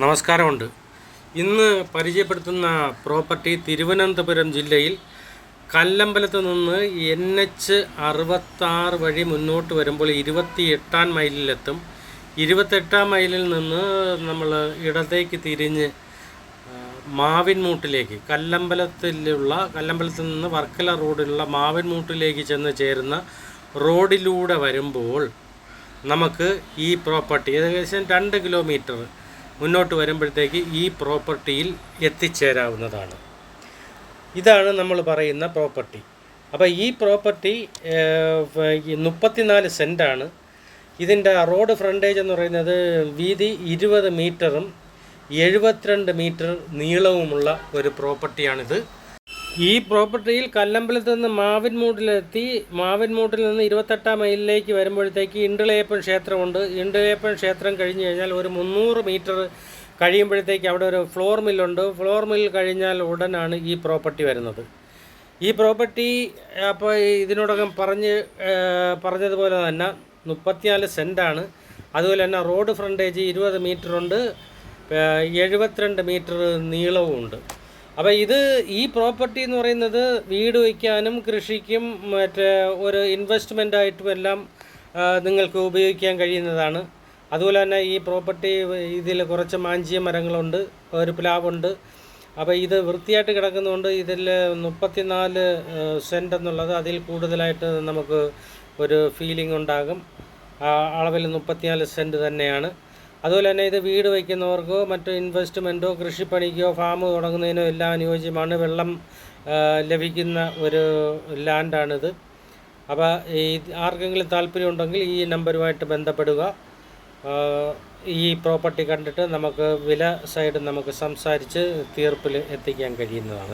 നമസ്കാരമുണ്ട്. ഇന്ന് പരിചയപ്പെടുത്തുന്ന പ്രോപ്പർട്ടി തിരുവനന്തപുരം ജില്ലയിൽ കല്ലമ്പലത്ത് നിന്ന് എൻ എച്ച് അറുപത്താറ് വഴി മുന്നോട്ട് വരുമ്പോൾ ഇരുപത്തി എട്ടാം മൈലിലെത്തും. ഇരുപത്തെട്ടാം മൈലിൽ നിന്ന് നമ്മൾ ഇടത്തേക്ക് തിരിഞ്ഞ് മാവിൻമൂട്ടിലേക്ക് കല്ലമ്പലത്തിലുള്ള കല്ലമ്പലത്തിൽ നിന്ന് വർക്കല റോഡിലുള്ള മാവിൻമൂട്ടിലേക്ക് ചെന്ന് ചേരുന്ന റോഡിലൂടെ വരുമ്പോൾ നമുക്ക് ഈ പ്രോപ്പർട്ടി ഏകദേശം രണ്ട് കിലോമീറ്റർ മുന്നോട്ട് വരുമ്പോഴത്തേക്ക് ഈ പ്രോപ്പർട്ടിയിൽ എത്തിച്ചേരാവുന്നതാണ്. ഇതാണ് നമ്മൾ പറയുന്ന പ്രോപ്പർട്ടി. അപ്പോൾ ഈ പ്രോപ്പർട്ടി മുപ്പത്തിനാല് സെന്റാണ് ഇതിന്റെ റോഡ് ഫ്രണ്ടേജ് എന്ന് പറയുന്നത് വീതി ഇരുപത് മീറ്ററും എഴുപത്തിരണ്ട് മീറ്റർ നീളവുമുള്ള ഒരു പ്രോപ്പർട്ടിയാണിത്. ഈ പ്രോപ്പർട്ടിയിൽ കല്ലമ്പലത്ത് നിന്ന് മാവിൻമൂട്ടിലെത്തി മാവിൻമൂട്ടിൽ നിന്ന് ഇരുപത്തെട്ടാം മൈലിലേക്ക് വരുമ്പോഴത്തേക്ക് ഇണ്ടിളയപ്പൻ ക്ഷേത്രമുണ്ട്. ഇണ്ടിളയപ്പൻ ക്ഷേത്രം കഴിഞ്ഞ് കഴിഞ്ഞാൽ ഒരു മുന്നൂറ് മീറ്റർ കഴിയുമ്പോഴത്തേക്ക് അവിടെ ഒരു ഫ്ലോർ മില്ലുണ്ട്. ഫ്ലോർ മിൽ കഴിഞ്ഞാൽ ഉടനാണ് ഈ പ്രോപ്പർട്ടി വരുന്നത്. ഈ പ്രോപ്പർട്ടി അപ്പോൾ ഇതിനോടകം പറഞ്ഞ് പറഞ്ഞതുപോലെ തന്നെ മുപ്പത്തിനാല് സെന്റാണ് അതുപോലെ തന്നെ റോഡ് ഫ്രണ്ടേജ് ഇരുപത് മീറ്ററുണ്ട്. എഴുപത്തിരണ്ട് മീറ്റർ നീളവുമുണ്ട്. അപ്പോൾ ഇത് ഈ പ്രോപ്പർട്ടി എന്ന് പറയുന്നത് വീട് വയ്ക്കാനും കൃഷിക്കും മറ്റേ ഒരു ഇൻവെസ്റ്റ്മെന്റ് ആയിട്ടും എല്ലാം നിങ്ങൾക്ക് ഉപയോഗിക്കാൻ കഴിയുന്നതാണ്. അതുപോലെ തന്നെ ഈ പ്രോപ്പർട്ടി ഇതിൽ കുറച്ച് മാഞ്ചിയ മരങ്ങളുണ്ട് ഒരു പ്ലാവുണ്ട്. അപ്പോൾ ഇത് വൃത്തിയായിട്ട് കിടക്കുന്നതുകൊണ്ട് ഇതിൽ മുപ്പത്തിനാല് സെന്റ് എന്നുള്ളത് അതിൽ കൂടുതലായിട്ട് നമുക്ക് ഒരു ഫീലിംഗ് ഉണ്ടാകും. അളവിൽ മുപ്പത്തിനാല് സെന്റ് തന്നെയാണ്. അതുപോലെ തന്നെ ഇത് വീട് വയ്ക്കുന്നവർക്കോ മറ്റു ഇൻവെസ്റ്റ്മെന്റോ കൃഷിപ്പണിക്കോ ഫാം തുടങ്ങുന്നതിനോ എല്ലാം അനുയോജ്യമാണ്. വെള്ളം ലഭിക്കുന്ന ഒരു ലാൻഡാണിത് അപ്പോൾ ഈ ആർക്കെങ്കിലും താല്പര്യമുണ്ടെങ്കിൽ ഈ നമ്പറുമായിട്ട് ബന്ധപ്പെടുക. ഈ പ്രോപ്പർട്ടി കണ്ടിട്ട് നമുക്ക് വില സൈഡ് നമുക്ക് സംസാരിച്ച് തീർപ്പിൽ എത്തിക്കാൻ കഴിയുന്നതാണ്.